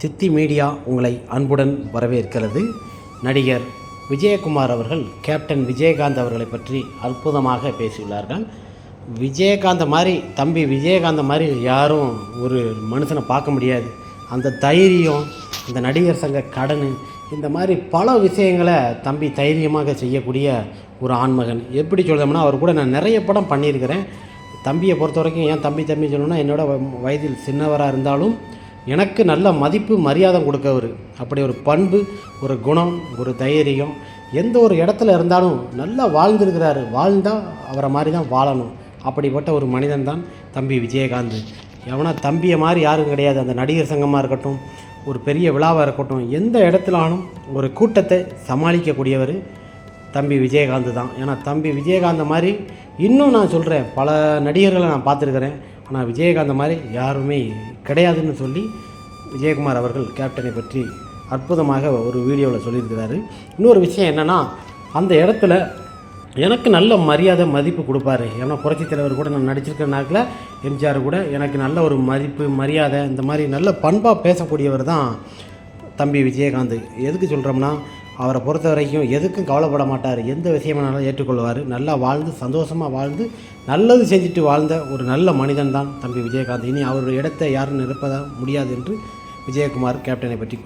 சித்தி மீடியா உங்களை அன்புடன் வரவேற்கிறது. நடிகர் விஜயகுமார் அவர்கள் கேப்டன் விஜயகாந்த் அவர்களை பற்றி அற்புதமாக பேசியுள்ளார்கள். விஜயகாந்த் மாதிரி தம்பி விஜயகாந்த் மாதிரி யாரும் ஒரு மனுஷனை பார்க்க முடியாது. அந்த தைரியம் இந்த நடிகர் சங்க கடன் இந்த மாதிரி பல விஷயங்களை தம்பி தைரியமாக செய்யக்கூடிய ஒரு ஆண்மகன். எப்படி சொல்கிறோம்னா அவர் கூட நான் நிறைய படம் பண்ணியிருக்கிறேன். தம்பியை பொறுத்த வரைக்கும் ஏன் தம்பி தம்பி சொல்லணும்னா என்னோட வ- வயதில் சின்னவராக இருந்தாலும் எனக்கு நல்ல மதிப்பு மரியாதை கொடுக்கவர். அப்படி ஒரு பண்பு ஒரு குணம் ஒரு தைரியம் எந்த ஒரு இடத்துல இருந்தாலும் நல்லா வாழ்ந்துருக்கிறாரு. வாழ்ந்தால் அவரை மாதிரி தான் வாழணும். அப்படிப்பட்ட ஒரு மனிதன் தான் தம்பி விஜயகாந்த். எவனா தம்பியை மாதிரி யாரும் கிடையாது. அந்த நடிகர் சங்கமாக இருக்கட்டும் ஒரு பெரிய விழாவாக இருக்கட்டும் எந்த இடத்துலானும் ஒரு கூட்டத்தை சமாளிக்கக்கூடியவர் தம்பி விஜயகாந்த் தான். ஏன்னா தம்பி விஜயகாந்த் மாதிரி இன்னும் நான் சொல்கிறேன் பல நடிகர்களை நான் பார்த்துருக்குறேன். ஆனால் விஜயகாந்த் மாதிரி யாருமே கிடையாதுன்னு சொல்லி விஜயகுமார் அவர்கள் கேப்டனை பற்றி அற்புதமாக ஒரு வீடியோவில் சொல்லியிருக்கிறாரு. இன்னொரு விஷயம் என்னென்னா அந்த இடத்துல எனக்கு நல்ல மரியாதை மதிப்பு கொடுப்பாரு. ஏன்னா புரட்சித் தலைவர் கூட நான் நடிச்சிருக்கிற நாக்கில் எம்ஜிஆர் கூட எனக்கு நல்ல ஒரு மதிப்பு மரியாதை இந்த மாதிரி நல்ல பண்பாக பேசக்கூடியவர் தான் தம்பி விஜயகாந்த். எதுக்கு சொல்கிறோம்னா அவரை பொறுத்த வரைக்கும் எதுக்கும் கவலைப்பட மாட்டார். எந்த விஷயமானாலும் ஏற்றுக்கொள்வார். நல்லா வாழ்ந்து சந்தோஷமாக வாழ்ந்து நல்லது செஞ்சுட்டு வாழ்ந்த ஒரு நல்ல மனிதன் தான் தம்பி விஜயகாந்த். இனி அவருடைய இடத்தை யாரும் நிரப்பத முடியாது என்று விஜயகுமார் கேப்டனை பற்றி